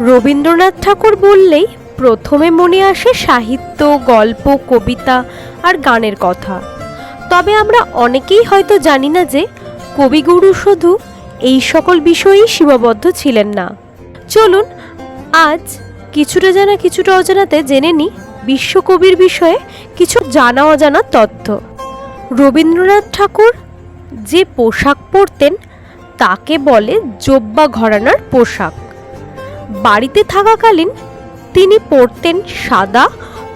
রবীন্দ্রনাথ ঠাকুর বললেই প্রথমে মনে আসে সাহিত্য, গল্প, কবিতা আর গানের কথা। তবে আমরা অনেকেই হয়তো জানি না যে কবিগুরু শুধু এই সকল বিষয়েই সীমাবদ্ধ ছিলেন না। চলুন, আজ কিছুটা জানা, কিছুটা অজানাতে জেনে নিই বিশ্বকবির বিষয়ে কিছু জানা অজানা তথ্য। রবীন্দ্রনাথ ঠাকুর যে পোশাক পরতেন, তাকে বলে জোব্বা ঘরানার পোশাক। বাড়িতে থাকাকালীন তিনি পরতেন সাদা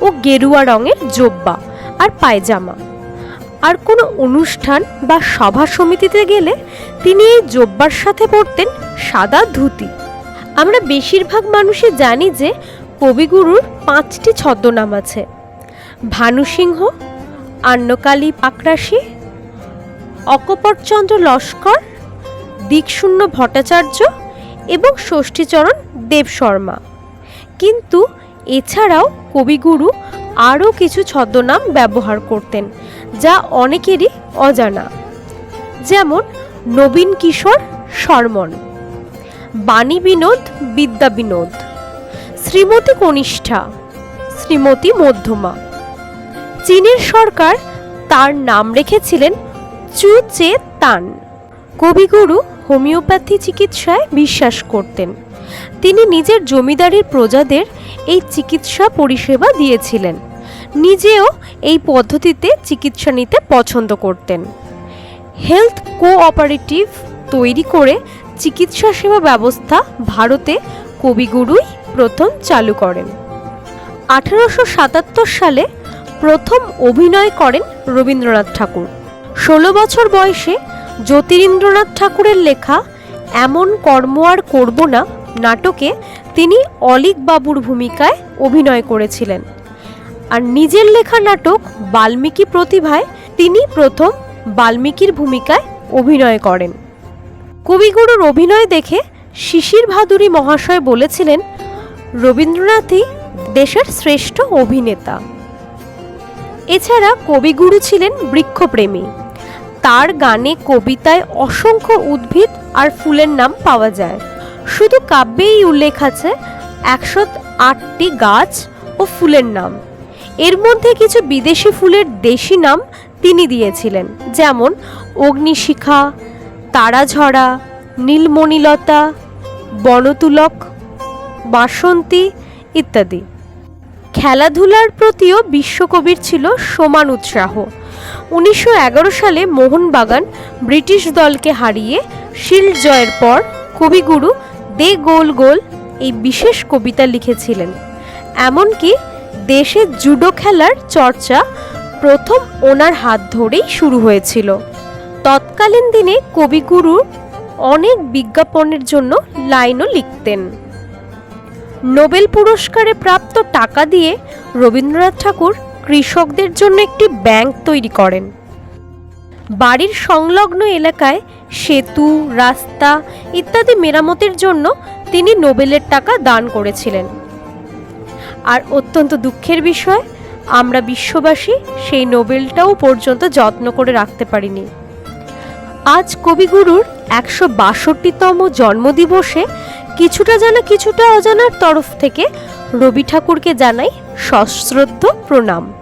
ও গেরুয়া রঙের জোব্বা আর পায়জামা। আর কোনো অনুষ্ঠান বা সভা সমিতিতে গেলে তিনি এই জোব্বার সাথে পরতেন সাদা ধুতি। আমরা বেশিরভাগ মানুষই জানি যে কবিগুরুর পাঁচটি ছদ্মনাম আছে। ভানুসিংহ আন্নকালী পাকরাশি, অকপটচন্দ্র লস্কর দিকশূন্য ভট্টাচার্য এবং ষষ্ঠীচরণ দেব শর্মা। কিন্তু এছাড়াও কবিগুরু আরও কিছু ছদ্মনাম ব্যবহার করতেন, যা অনেকেরই অজানা। যেমন নবীন কিশোর শর্মন, বাণী বিনোদ বিদ্যা বিনোদ, শ্রীমতী কনিষ্ঠা, শ্রীমতী মধ্যমা। চীনের সরকার তার নাম রেখেছিলেন চু চে তান কবিগুরু হোমিওপ্যাথি চিকিৎসায় বিশ্বাস করতেন। তিনি নিজের জমিদারির প্রজাদের এই চিকিৎসা পরিষেবা দিয়েছিলেন। নিজেও এই পদ্ধতিতে চিকিৎসা নিতে পছন্দ করতেন। হেলথ কোঅপারেটিভ তৈরি করে চিকিৎসা সেবা ব্যবস্থা ভারতে কবিগুরুই প্রথম চালু করেন। আঠারোশো সাতাত্তর সালে প্রথম অভিনয় করেন রবীন্দ্রনাথ ঠাকুর। ষোলো বছর বয়সে জ্যোতিরিন্দ্রনাথ ঠাকুরের লেখা এমন কর্ম আর করব না নাটকে তিনি অলিক বাবুর ভূমিকায় অভিনয় করেছিলেন। আর নিজের লেখা নাটক বাল্মীকি প্রতিভায় তিনি প্রথম বাল্মীকির ভূমিকায় অভিনয় করেন। কবিগুরুর অভিনয় দেখে শিশির ভাদুরী মহাশয় বলেছিলেন, রবীন্দ্রনাথই দেশের শ্রেষ্ঠ অভিনেতা। এছাড়া কবিগুরু ছিলেন বৃক্ষপ্রেমী। তার গানে, কবিতায় অসংখ্য উদ্ভিদ আর ফুলের নাম পাওয়া যায়। শুধু কাব্যেই উল্লেখ আছে একশো আটটি গাছ ও ফুলের নাম। এর মধ্যে কিছু বিদেশি ফুলের দেশি নাম তিনি দিয়েছিলেন, যেমন অগ্নিশিখা, তারাঝরা, নীলমণিলতা, বনতুলক, বাসন্তী ইত্যাদি। খেলাধুলার প্রতিও বিশ্বকবির ছিল সমান উৎসাহ। উনিশশো এগারো সালে মোহনবাগান ব্রিটিশ দলকে হারিয়ে শিল্ড জয়ের পর কবিগুরু দে গোল গোল এই বিশেষ কবিতা লিখেছিলেন। এমনকি দেশে জুডো খেলার চর্চা প্রথম ওনার হাত ধরেই শুরু হয়েছিল। তৎকালীন দিনে কবিগুরু অনেক বিজ্ঞাপনের জন্য লাইনও লিখতেন। নোবেল পুরস্কারে প্রাপ্ত টাকা দিয়ে রবীন্দ্রনাথ ঠাকুর কৃষকদের জন্য একটি ব্যাংক তৈরি করেন। বাড়ির সংলগ্ন এলাকায় সেতু, রাস্তা ইত্যাদি মেরামতের জন্য তিনি নোবেলের টাকা দান করেছিলেন। আর অত্যন্ত দুঃখের বিষয়, আমরা বিশ্ববাসী সেই নোবেলটাও পর্যন্ত যত্ন করে রাখতে পারিনি। আজ কবিগুরুর একশো বাষট্টিতম জন্মদিবসে কিছুটা জানা কিছুটা অজানার তরফ থেকে রবি ঠাকুরকে জানাই সশ্রদ্ধ প্রণাম।